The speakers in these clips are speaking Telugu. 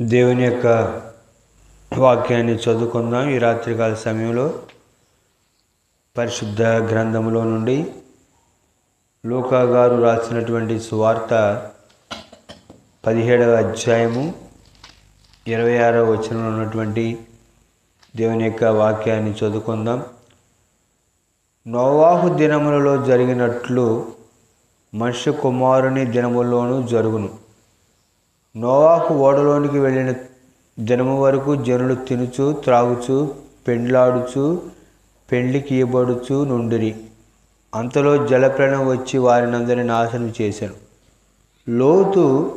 దేవుని యొక్క వాక్యాన్ని చదువుకుందాం. ఈ రాత్రికాల సమయంలో పరిశుద్ధ గ్రంథంలో నుండి లూకా గారు రాసినటువంటి సువార్త పదిహేడవ అధ్యాయము ఇరవై ఆరవ వచనంలో ఉన్నటువంటి దేవుని యొక్క వాక్యాన్ని చదువుకుందాం. నోవాహు దినములలో జరిగినట్లు మనుష్య కుమారుని దినముల్లోనూ జరుగును. నోవాహు ఓడలోనికి వెళ్ళిన దినము వరకు జనులు తినుచు త్రాగుచు పెండ్లాడుచు పెండ్లికి ఇవ్వబడుచు నుండిరి. అంతలో జలప్రణం వచ్చి వారినందరినీ నాశనం చేశాను. లోతు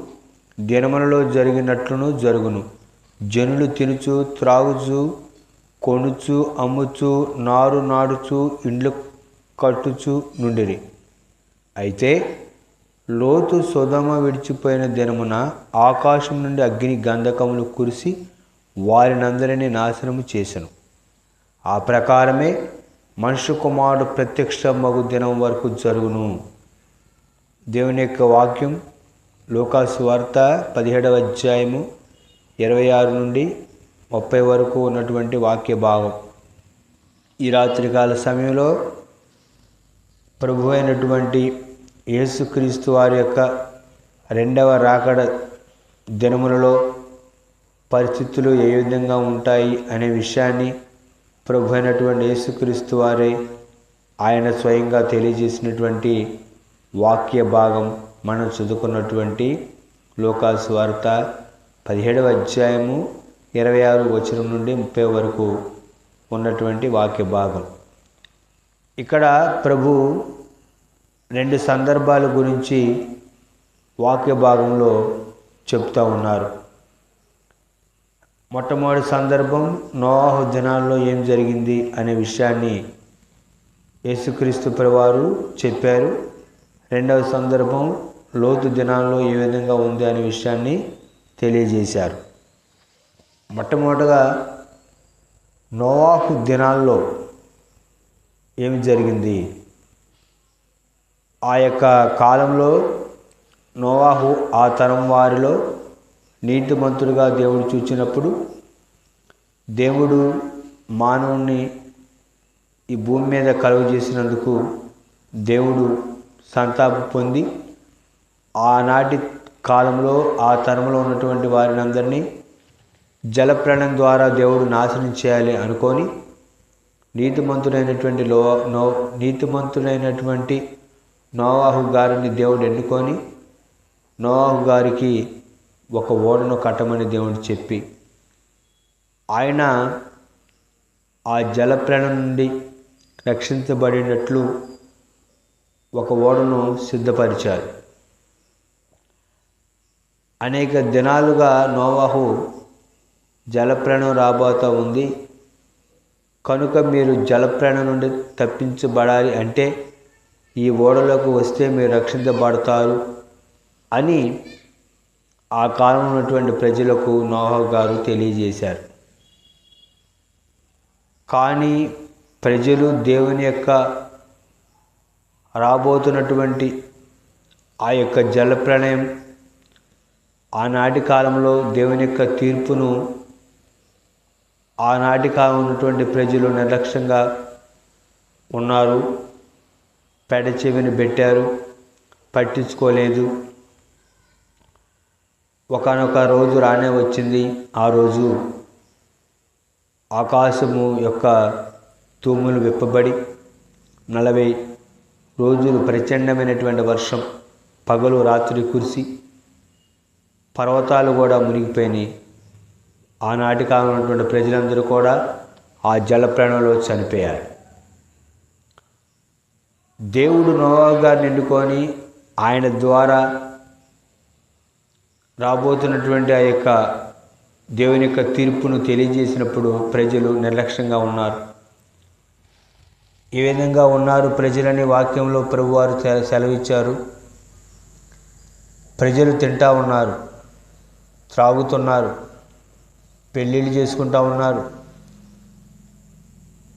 దినములలో జరిగినట్లును జరుగును. జనులు తినుచు త్రాగుచు కొనుచు అమ్ముచు నారు నాడుచు ఇండ్లు కట్టుచు నుండిరి. అయితే లోతు సుధమ విడిచిపోయిన దినమున ఆకాశం నుండి అగ్ని గంధకములు కురిసి వారినందరినీ నాశనము చేసెను. ఆ ప్రకారమే మనుషు కుమారుడు ప్రత్యక్ష మగు దినం వరకు జరుగును. దేవుని యొక్క వాక్యం లోకాసు వార్త పదిహేడవ అధ్యాయము ఇరవై ఆరు నుండి ముప్పై వరకు ఉన్నటువంటి వాక్య భాగం. ఈ రాత్రికాల సమయంలో ప్రభు అయినటువంటి యేసుక్రీస్తు వారి యొక్క రెండవ రాకడ దినములలో పరిస్థితులు ఏ విధంగా ఉంటాయి అనే విషయాన్ని ప్రభు అయినటువంటి యేసుక్రీస్తు వారే ఆయన స్వయంగా తెలియజేసినటువంటి వాక్య భాగం మనం చదువుకున్నటువంటి లోకాసు వార్త పదిహేడవ అధ్యాయము ఇరవై ఆరు వచనం నుండి ముప్పై వరకు ఉన్నటువంటి వాక్య భాగం. ఇక్కడ ప్రభు రెండు సందర్భాల గురించి వాక్య భాగంలో చెప్తూ ఉన్నారు. మొట్టమొదటి సందర్భం నోవాహు దినాల్లో ఏం జరిగింది అనే విషయాన్ని యేసుక్రీస్తు ప్రవారు చెప్పారు. రెండవ సందర్భం లోతు దినాల్లో ఏ విధంగా ఉంది అనే విషయాన్ని తెలియజేశారు. మొట్టమొదటగా నోవాహు దినాల్లో ఏమి జరిగింది? ఆ యొక్క కాలంలో నోవాహు ఆ తరం వారిలో నీతిమంతుడుగా దేవుడు చూచినప్పుడు దేవుడు మానవుణ్ణి ఈ భూమి మీద కలుగు చేసినందుకు దేవుడు సంతాపం పొంది ఆనాటి కాలంలో ఆ తరంలో ఉన్నటువంటి వారిని అందరినీ జలప్రణం ద్వారా దేవుడు నాశనం చేయాలి అనుకొని నీతిమంతుడైనటువంటి లో నో నీతిమంతుడైనటువంటి నోవాహు గారిని దేవుడు ఎన్నుకొని నోవాహు గారికి ఒక ఓడను కట్టమని దేవుడు చెప్పి ఆయన ఆ జలప్రణ నుండి రక్షించబడినట్లు ఒక ఓడను సిద్ధపరిచారు. అనేక దినాలుగా నోవాహు జలప్రణ రాబోతూ ఉంది. కనుక మీరు జలప్రణ నుండి తప్పించబడాలి అంటే ఈ ఓడలోకి వస్తే మీరు రక్షించబడతారు అని ఆ కాలంలో ఉన్నటువంటి ప్రజలకు నోహ గారు తెలియజేశారు. కానీ ప్రజలు దేవుని యొక్క రాబోతున్నటువంటి ఆ యొక్క జలప్రళయం ఆనాటి కాలంలో దేవుని యొక్క తీర్పును ఆనాటి కాలం ఉన్నటువంటి ప్రజలు నిర్లక్ష్యంగా ఉన్నారు. పెడ చెవిని పెట్టారు. పట్టించుకోలేదు. ఒకనొక రోజు రానే వచ్చింది. ఆ రోజు ఆకాశము యొక్క తూములు విప్పబడి నలభై రోజులు ప్రచండమైనటువంటి వర్షం పగలు రాత్రి కురిసి పర్వతాలు కూడా మునిగిపోయినాయి. ఆనాటి కాలంలో ఉన్నటువంటి ప్రజలందరూ కూడా ఆ జలప్రాణంలో చనిపోయారు. దేవుడు నోవాగా నిండుకొని ఆయన ద్వారా రాబోతున్నటువంటి ఆ యొక్క దేవుని యొక్క తీర్పును తెలియజేసినప్పుడు ప్రజలు నిర్లక్ష్యంగా ఉన్నారు. ఏ విధంగా ఉన్నారు ప్రజలని వాక్యంలో ప్రభువారు సెలవిచ్చారు. ప్రజలు తింటా ఉన్నారు త్రాగుతున్నారు పెళ్ళిళ్ళు చేసుకుంటా ఉన్నారు.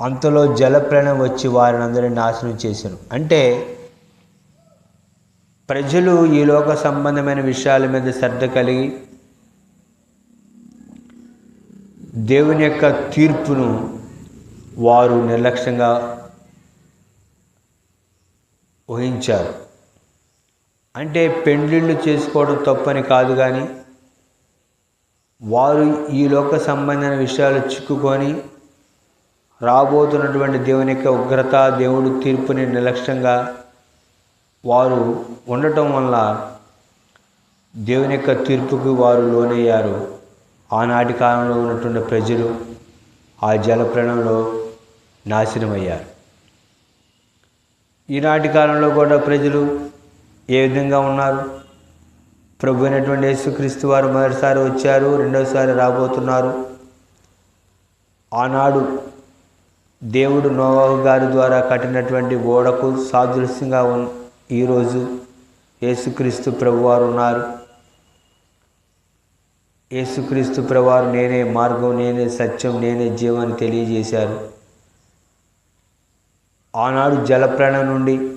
అంతలో జలప్రణం వచ్చి వారిని అందరినీ నాశనం చేశాను అంటే ప్రజలు ఈ లోక సంబంధమైన విషయాల మీద శ్రద్ధ కలిగి దేవుని యొక్క తీర్పును వారు నిర్లక్ష్యంగా ఊహించారు. అంటే పెండ్లిళ్ళు చేసుకోవడం తప్పని కాదు కానీ వారు ఈ లోక సంబంధమైన విషయాలు చిక్కుకొని రాబోతున్నటువంటి దేవుని యొక్క ఉగ్రత దేవుడు తీర్పుని నిర్లక్ష్యంగా వారు ఉండటం వల్ల దేవుని యొక్క తీర్పుకు వారు లోనయ్యారు. ఆనాటి కాలంలో ఉన్నటువంటి ప్రజలు ఆ జలప్రణంలో నాశనమయ్యారు. ఈనాటి కాలంలో కూడా ప్రజలు ఏ విధంగా ఉన్నారు? ప్రభు అయినటువంటి యేసుక్రీస్తు వారు మొదటిసారి వచ్చారు రెండోసారి రాబోతున్నారు. ఆనాడు దేవుడు నోవాహు గారి ద్వారా కట్టినటువంటి ఓడకు సాదృశ్యంగా ఉన్ ఈరోజు యేసుక్రీస్తు ప్రభువారు ఉన్నారు. యేసుక్రీస్తు ప్రభువారు నేనే మార్గం నేనే సత్యం నేనే జీవాన్ని తెలియజేశారు. ఆనాడు జలప్రాణం నుండి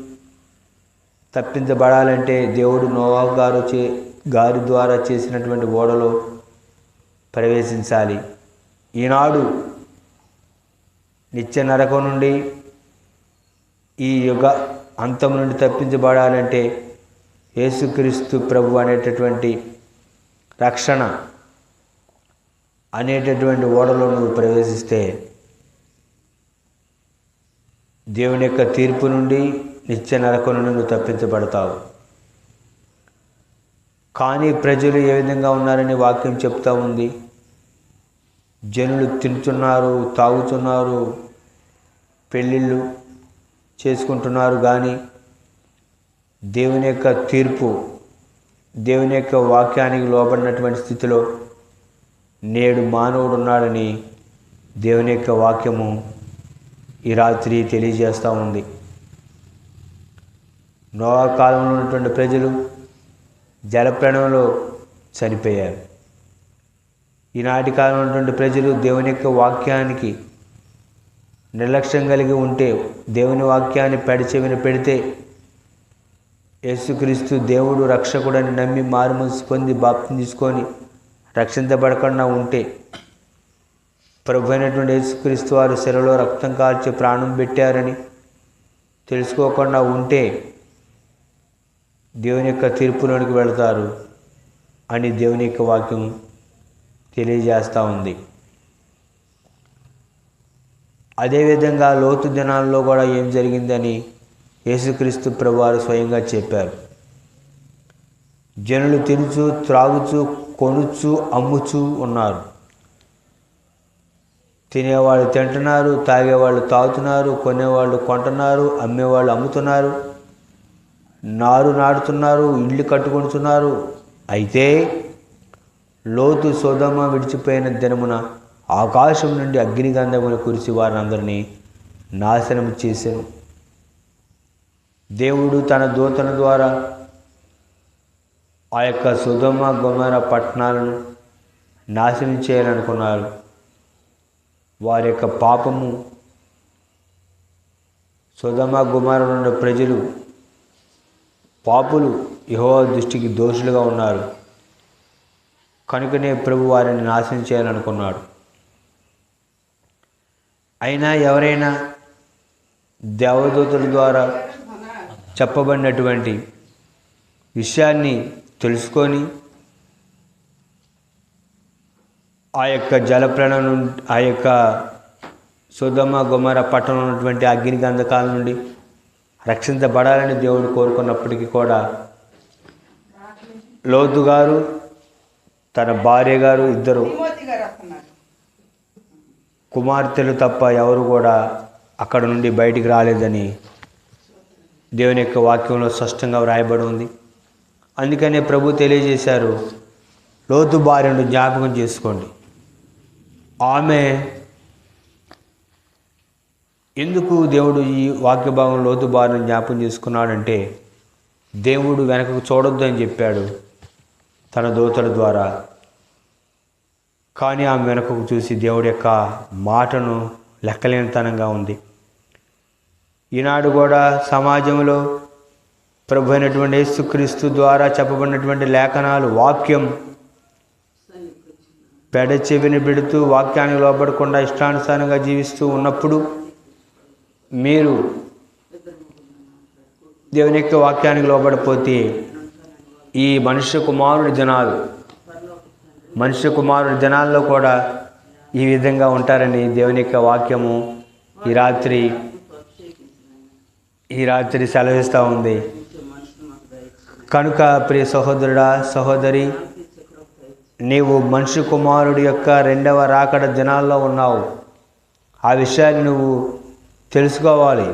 తప్పించబడాలంటే దేవుడు నోవాహు గారు చే గారి ద్వారా చేసినటువంటి ఓడలో ప్రవేశించాలి. ఈనాడు నిత్య నరకం నుండి ఈ యుగ అంతం నుండి తప్పించబడాలంటే యేసుక్రీస్తు ప్రభు అనేటటువంటి రక్షణ అనేటటువంటి ఓడలో నువ్వు ప్రవేశిస్తే దేవుని యొక్క తీర్పు నుండి నిత్య నరకం నుండి నువ్వు తప్పించబడతావు. కానీ ప్రజలు ఏ విధంగా ఉన్నారని వాక్యం చెప్తా ఉంది. జనులు తింటున్నారు తాగుతున్నారు పెళ్ళిళ్ళు చేసుకుంటున్నారు కానీ దేవుని యొక్క తీర్పు దేవుని యొక్క వాక్యానికి లోబడినటువంటి స్థితిలో నేడు మానవుడు ఉన్నాడని దేవుని యొక్క వాక్యము ఈ రాత్రి తెలియజేస్తూ ఉంది. నోవా కాలంలో ఉన్నటువంటి ప్రజలు జలప్రణంలో చనిపోయారు. ఈనాటి కాలంలో ప్రజలు దేవుని యొక్క వాక్యానికి నిర్లక్ష్యం కలిగి ఉంటే దేవుని వాక్యాన్ని పెడచెవిన పెడితే యేసుక్రీస్తు దేవుడు రక్షకుడని నమ్మి మారుమనసు పొంది బాప్తిని తీసుకొని రక్షించబడకుండా ఉంటే ప్రభు అయినటువంటి యేసుక్రీస్తు వారు శిలలో రక్తం కాల్చి ప్రాణం పెట్టారని తెలుసుకోకుండా ఉంటే దేవుని యొక్క తీర్పులోనికి వెళతారు అని దేవుని యొక్క వాక్యం తెలియజేస్తూ ఉంది. అదేవిధంగా లోతు దినాల్లో కూడా ఏం జరిగిందని యేసుక్రీస్తు ప్రభువారు స్వయంగా చెప్పారు. జనులు తినుచు త్రాగుచు కొనుచు అమ్ముచు ఉన్నారు. తినేవాళ్ళు తింటున్నారు తాగేవాళ్ళు తాగుతున్నారు కొనేవాళ్ళు కొంటున్నారు అమ్మేవాళ్ళు అమ్ముతున్నారు నారు నాటుతున్నారు ఇల్లు కట్టుకుంటున్నారు అయితే లోతు సోదమ విడిచిపోయిన దినమున ఆకాశం నుండి అగ్నిగంధమును కురిసి వారందరినీ నాశనం చేశాను. దేవుడు తన దూతల ద్వారా ఆ యొక్క సుధమ గుమర పట్టణాలను నాశనం చేయాలనుకున్నారు. వారి యొక్క పాపము సుధమ గుమర నుండి ప్రజలు పాపులు యహో దృష్టికి దోషులుగా ఉన్నారు. కనుకనే ప్రభు వారిని నాశనం చేయాలనుకున్నాడు. అయినా ఎవరైనా దేవదూతుల ద్వారా చెప్పబడినటువంటి విషయాన్ని తెలుసుకొని ఆ యొక్క జలప్రణం నుండి ఆ యొక్క సుధమ గుమర పట్టణం ఉన్నటువంటి అగ్ని గంధకాల నుండి రక్షించబడాలని దేవుడు కోరుకున్నప్పటికీ కూడా లోతు గారు తన భార్య గారు ఇద్దరు కుమార్తెలు తప్ప ఎవరు కూడా అక్కడ నుండి బయటికి రాలేదని దేవుని యొక్క వాక్యంలో స్పష్టంగా వ్రాయబడి ఉంది. అందుకనే ప్రభు తెలియజేశారు లోతు భార్యను జ్ఞాపకం చేసుకోండి. ఆమె ఎందుకు దేవుడు ఈ వాక్య భాగం లోతు భార్యను జ్ఞాపకం చేసుకున్నాడంటే దేవుడు వెనకకు చూడొద్దు అని చెప్పాడు. తన దూతల ద్వారా. కానీ ఆమె వెనుకకు చూసి దేవుడి యొక్క మాటను లెక్కలేనితనంగా ఉంది. ఈనాడు కూడా సమాజంలో ప్రభు అయినటువంటి యేసుక్రీస్తు ద్వారా చెప్పబడినటువంటి లేఖనాలు వాక్యం పెడ చెవిని పెడుతూ వాక్యానికి లోపడకుండా ఇష్టానుసారంగా జీవిస్తూ ఉన్నప్పుడు మీరు దేవుని యొక్క వాక్యానికి లోబడిపోతే ఈ మనుష్య కుమారుడి జనాలు మనుష్య కుమారుడి జనాల్లో కూడా ఈ విధంగా ఉంటారని దేవుని యొక్క వాక్యము ఈ రాత్రి ఈ రాత్రి సెలవిస్తూ ఉంది. కనుక ప్రియ సహోదరుడా సహోదరి నీవు మనిషి కుమారుడి యొక్క రెండవ రాకడ జనాల్లో ఉన్నావు. ఆ విషయాన్ని నువ్వు తెలుసుకోవాలి.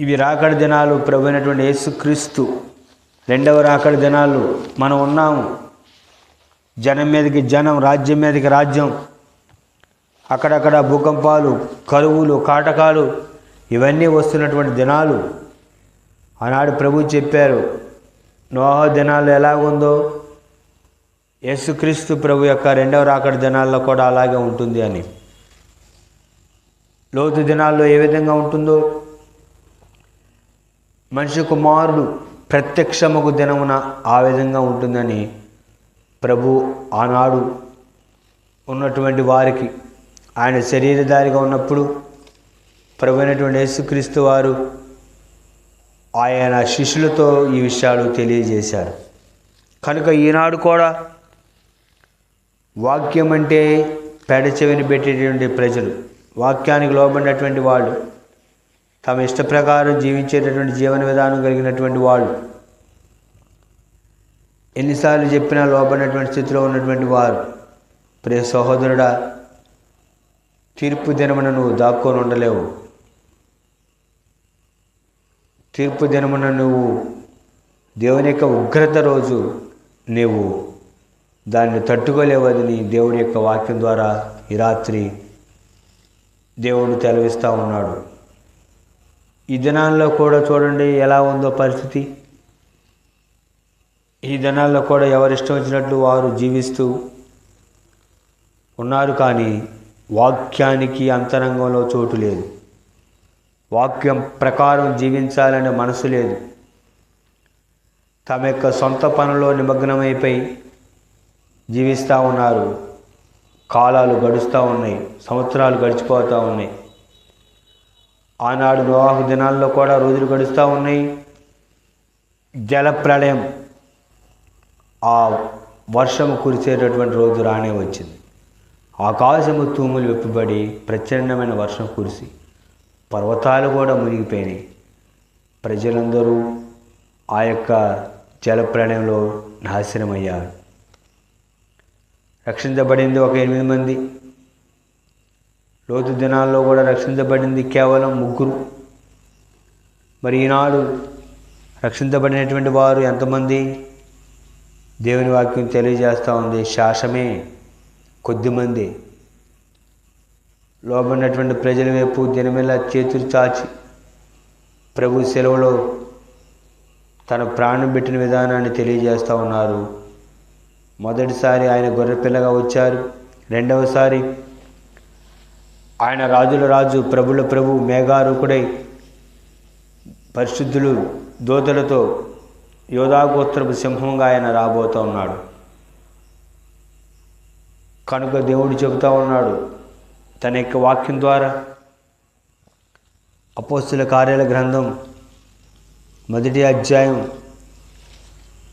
ఇవి రాకడ జనాలు ప్రభు అయినటువంటి యేసుక్రీస్తు రెండవ రాకడి దినాలు మనం ఉన్నాము. జనం మీదకి జనం రాజ్యం మీదకి రాజ్యం. అక్కడక్కడ భూకంపాలు కరువులు కాటకాలు ఇవన్నీ వస్తున్నటువంటి దినాలు. ఆనాడు ప్రభు చెప్పారు నోహ దినాలు ఎలాగుందో యేసుక్రీస్తు ప్రభు యొక్క రెండవ రాకడి దినాల్లో కూడా అలాగే ఉంటుంది అని. లోతు దినాల్లో ఏ విధంగా ఉంటుందో? మనిషి కుమారుడు ప్రత్యక్షముకు దినమున ఆ విధంగా ఉంటుందని ప్రభు ఆనాడు ఉన్నటువంటి వారికి ఆయన శరీరధారిగా ఉన్నప్పుడు ప్రభు అయినటువంటి యేసుక్రీస్తు వారు ఆయన శిష్యులతో ఈ విషయాలు తెలియజేశారు. కనుక ఈనాడు కూడా వాక్యం అంటే పెడచెవిని పెట్టేటువంటి ప్రజలు వాక్యానికి లోబడినటువంటి వాళ్ళు తమ ఇష్ట ప్రకారం జీవించేటటువంటి జీవన విధానం కలిగినటువంటి వాళ్ళు. ఎన్నిసార్లు చెప్పినా లోపడినటువంటి స్థితిలో ఉన్నటువంటి వారు. ప్రియ సహోదరుడా తీర్పు దినమున నువ్వు దాక్కొని ఉండలేవు. తీర్పు దినమున నువ్వు దేవుని యొక్క ఉగ్రత రోజు నీవు దాన్ని తట్టుకోలేవదని దేవుని యొక్క వాక్యం ద్వారా ఈ రాత్రి దేవుడు తెలవిస్తూ ఉన్నాడు. ఈ దినాల్లో కూడా చూడండి ఎలా ఉందో పరిస్థితి. ఈ దినాల్లో కూడా ఎవరిష్టం వచ్చినట్లు వారు జీవిస్తూ ఉన్నారు కానీ వాక్యానికి అంతరంగంలో చోటు లేదు. వాక్యం ప్రకారం జీవించాలనే మనసు లేదు. తమ యొక్క సొంత పనుల్లో నిమగ్నమైపోయి జీవిస్తూ ఉన్నారు. కాలాలు గడుస్తూ ఉన్నాయి. సంవత్సరాలు గడిచిపోతూ ఉన్నాయి. ఆనాడు నోవాహు దినాల్లో కూడా రోజులు గడుస్తూ ఉన్నాయి. జలప్రళయం ఆ వర్షము కురిసేటటువంటి రోజు రానే వచ్చింది. ఆకాశము తూములు విప్పబడి ప్రచండమైన వర్షం కురిసి పర్వతాలు కూడా మునిగిపోయినాయి. ప్రజలందరూ ఆ యొక్క జలప్రళయంలో నాశనమయ్యారు. రక్షించబడింది ఒక ఎనిమిది మంది. లోతు దినాల్లో కూడా రక్షించబడింది కేవలం ముగ్గురు. మరి ఈనాడు రక్షించబడినటువంటి వారు ఎంతమంది? దేవుని వాక్యం తెలియజేస్తూ ఉంది. శాసమే కొద్దిమంది లోబడినటువంటి ప్రజల వైపు దినమేలా చేతులు చాచి ప్రభు సెలవులో తన ప్రాణం పెట్టిన విధానాన్ని తెలియజేస్తూ ఉన్నారు. మొదటిసారి ఆయన గొర్రెపిల్లగా వచ్చారు. రెండవసారి ఆయన రాజుల రాజు ప్రభుల ప్రభు మేఘారూకుడై పరిశుద్ధులు దోతలతో యోధాగోత్రపు సింహంగా ఆయన రాబోతూ ఉన్నాడు. కనుక దేవుడు చెబుతూ ఉన్నాడు తన యొక్క వాక్యం ద్వారా అపోస్తుల కార్యాల గ్రంథం మొదటి అధ్యాయం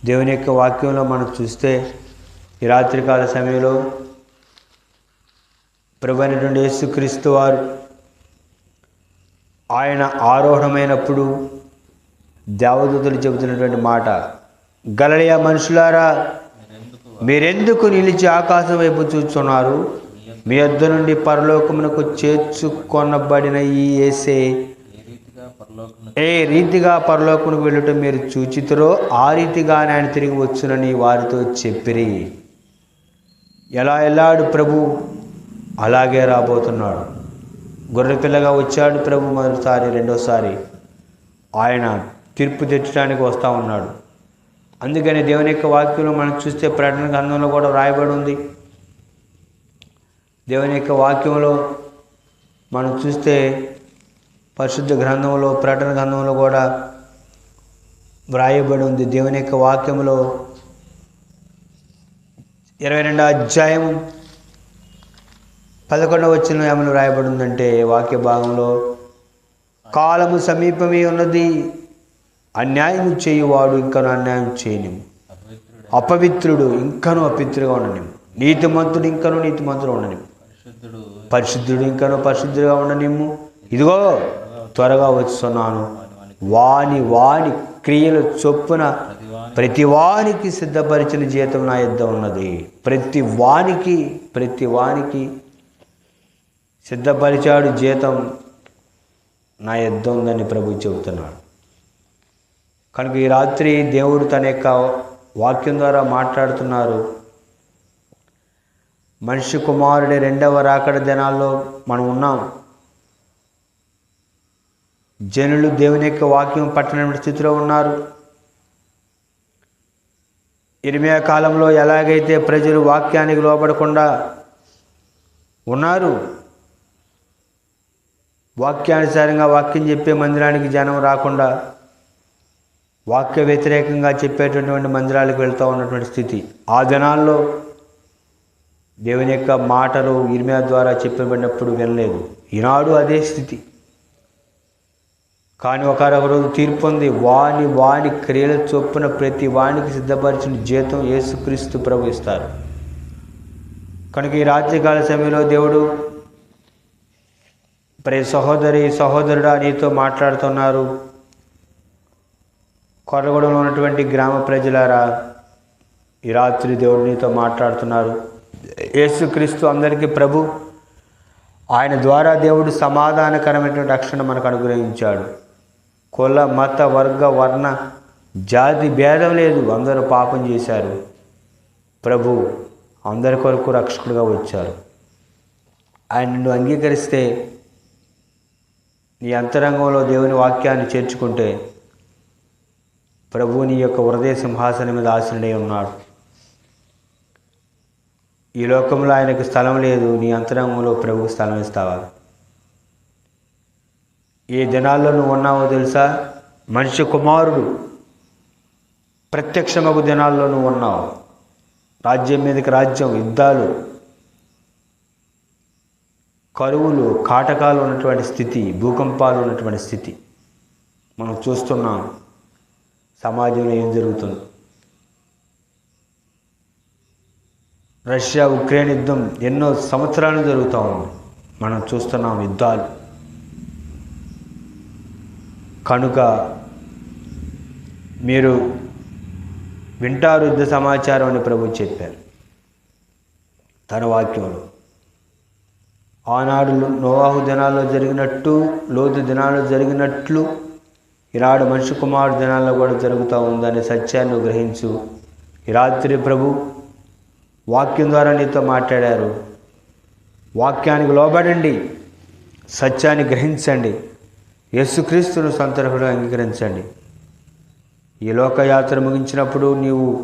దేవుని యొక్క వాక్యంలో మనం చూస్తే ఈ రాత్రికాల సమయంలో ప్రభుత్వ యేసుక్రీస్తు వారు ఆయన ఆరోహణమైనప్పుడు దేవదూతలు చెబుతున్నటువంటి మాట గలలియా మనుషులారా మీరెందుకు నిలిచి ఆకాశం వైపు చూస్తున్నారు? మీ యొద్ద నుండి పరలోకమునకు చేర్చుకొనబడిన ఈ ఏసే ఏ రీతిగా పరలోకమునకు వెళ్ళటం మీరు చూచితురో ఆ రీతిగానే ఆయన తిరిగి వచ్చునని వారితో చెప్పిరి. ఎలా ఎలాడు ప్రభు? అలాగే రాబోతున్నాడు. గొర్రెపిల్లగా వచ్చాడు ప్రభు మొదటిసారి రెండోసారి. ఆయన తీర్పు తెచ్చడానికి వస్తూ ఉన్నాడు. అందుకని దేవుని యొక్క వాక్యంలో మనం చూస్తే ప్రకటన గ్రంథంలో కూడా రాయబడి ఉంది. దేవుని యొక్క వాక్యంలో మనం చూస్తే పరిశుద్ధ గ్రంథంలో ప్రకటన గ్రంథంలో కూడా వ్రాయబడి ఉంది. దేవుని యొక్క వాక్యంలో ఇరవై రెండు అధ్యాయం పదకొండవ వచ్చిన ఏమని రాయబడి ఉందంటే వాక్య భాగంలో కాలము సమీపమే ఉన్నది అన్యాయం చేయువాడు ఇంకను అన్యాయం చేయని అపవిత్రుడు ఇంకను అపవిత్రుగా ఉండని నీతిమంతుడు ఇంకను నీతిమంతుడు ఉండని పరిశుద్ధుడు పరిశుద్ధుడు ఇంకను పరిశుద్ధుగా ఉండనిమ్ము. ఇదిగో త్వరగా వస్తున్నాను వాని వాని క్రియల చొప్పున ప్రతి వానికి సిద్ధపరిచిన జీతం నా యొద్ద ఉన్నది. ప్రతి వానికి ప్రతి వానికి సిద్ధపరిచాడు జీతం నా యుద్ధం ఉందని ప్రభు చెబుతున్నాడు. కనుక ఈ రాత్రి దేవుడు తన యొక్క వాక్యం ద్వారా మాట్లాడుతున్నారు. మనిషి కుమారుడి రెండవ రాకడ దినాల్లో మనం ఉన్నాం. జనులు దేవుని యొక్క వాక్యం పట్టణ స్థితిలో ఉన్నారు. ఇరిమియా కాలంలో ఎలాగైతే ప్రజలు వాక్యానికి లోపడకుండా ఉన్నారు వాక్యానుసారంగా వాక్యం చెప్పే మందిరానికి జనం రాకుండా వాక్య వ్యతిరేకంగా చెప్పేటటువంటి మందిరాలకు వెళ్తూ ఉన్నటువంటి స్థితి. ఆ జనాల్లో దేవుని యొక్క మాటలు ఇర్మియా ద్వారా చెప్పబడినప్పుడు వినలేదు. ఈనాడు అదే స్థితి. కానీ ఒకరొక రోజు తీర్పు ఉంది వాని వాని క్రియల చొప్పున ప్రతి వానికి సిద్ధపరిచిన జీతం యేసుక్రీస్తు ప్రభు ఇస్తారు. కనుక ఈ రాత్రికాల సమయంలో దేవుడు ప్రే సహోదరి సహోదరుడా నీతో మాట్లాడుతున్నారు. కొరగూడలో ఉన్నటువంటి గ్రామ ప్రజలారా ఈ రాత్రి దేవుడు నీతో మాట్లాడుతున్నారు. యేసుక్రీస్తు అందరికీ ప్రభు ఆయన ద్వారా దేవుడు సమాధానకరమైనటువంటి రక్షణ మనకు అనుగ్రహించాడు. కుల మత వర్గ వర్ణ జాతి భేదం లేదు. అందరూ పాపం చేశారు. ప్రభు అందరి కొరకు రక్షకుడుగా వచ్చారు. ఆయన నువ్వు అంగీకరిస్తే నీ అంతరంగంలో దేవుని వాక్యాన్ని చేర్చుకుంటే ప్రభు నీ యొక్క హృదయ సింహాసనం మీద ఆశనుడై ఉన్నాడు. ఈ లోకంలో ఆయనకు స్థలం లేదు నీ అంతరంగంలో ప్రభువు స్థలం ఇస్తావా? ఏ దినాల్లో నువ్వు ఉన్నావో తెలుసా? మనిషి కుమారుడు ప్రత్యక్షమగు దినాల్లో నువ్వు ఉన్నావు. రాజ్యం మీదకి రాజ్యం యుద్ధాలు కరువులు కాటకాలు ఉన్నటువంటి స్థితి భూకంపాలు ఉన్నటువంటి స్థితి మనం చూస్తున్నాం. సమాజంలో ఏం జరుగుతుంది? రష్యా ఉక్రెయిన్ యుద్ధం ఎన్నో సంవత్సరాలు జరుగుతూ ఉంది. మనం చూస్తున్నాం యుద్ధాలు. కనుక మీరు వింటారు యుద్ధ సమాచారం అని ప్రభు చెప్పారు. తన వాక్యంలో ఆనాడు నోవాహు దినాల్లో జరిగినట్టు లోతు దినాల్లో జరిగినట్లు ఈనాడు మనిషి కుమారుడు దినాల్లో కూడా జరుగుతూ ఉందనే సత్యాన్ని గ్రహించు. ఈ రాత్రి ప్రభు వాక్యం ద్వారా నీతో మాట్లాడారు. వాక్యానికి లోబడండి సత్యాన్ని గ్రహించండి యేసుక్రీస్తును సంతరకుడు అంగీకరించండి. ఈ లోకయాత్ర ముగించినప్పుడు నీవు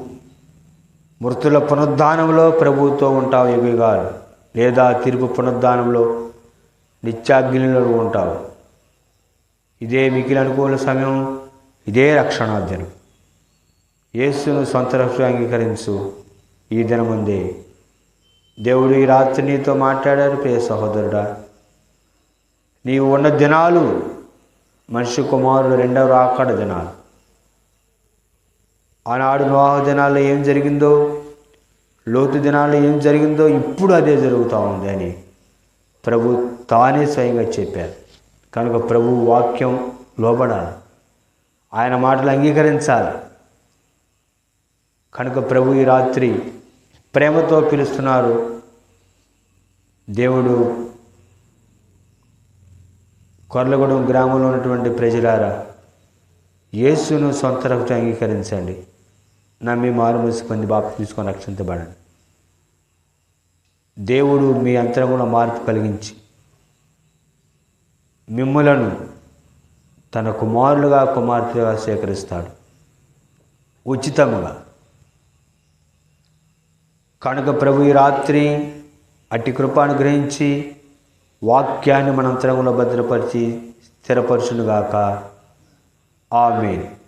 మృతుల పునరుద్ధానంలో ప్రభువుతో ఉంటావు యుగాలు లేదా తీర్పు పునరుద్ధానంలో నిత్యాగ్నిలో ఉంటావు. ఇదే మిగిలిన అనుకూల సమయం ఇదే రక్షణాధ్యనం యేసును సొంత రక్షణ అంగీకరించు. ఈ దినముందే దేవుడు ఈ రాత్రి నీతో మాట్లాడారు ప్రియ సహోదరుడా. నీవు ఉన్న దినాలు మనిషి కుమారుడు రెండవ రాకడ దినాలు. ఆనాడు నోహ దినాల్లో ఏం జరిగిందో లోతు దినాల్లో ఏం జరిగిందో ఇప్పుడు అదే జరుగుతూ ఉంది అని ప్రభు తానే స్వయంగా చెప్పారు. కనుక ప్రభు వాక్యం లోబడాలి. ఆయన మాటలు అంగీకరించాలి. కనుక ప్రభు ఈ రాత్రి ప్రేమతో పిలుస్తున్నారు. దేవుడు కొర్లగూడెం గ్రామంలో ఉన్నటువంటి ప్రజలారా యేసును సొంత రక్తం అంగీకరించండి. నమ్మి మారు మనసు పొంది బాపు తీసుకొని రక్షించబడండి. దేవుడు మీ అంతరంగంలో మార్పు కలిగించి మిమ్ములను తన కుమారులుగా కుమార్తెగా సేకరిస్తాడు. ఉచితముగా. కనుక ప్రభు ఈ రాత్రి అట్టి కృపాను గ్రహించి వాక్యాన్ని మన అంతరంగంలో భద్రపరిచి స్థిరపరచునుగాక. ఆమెన్.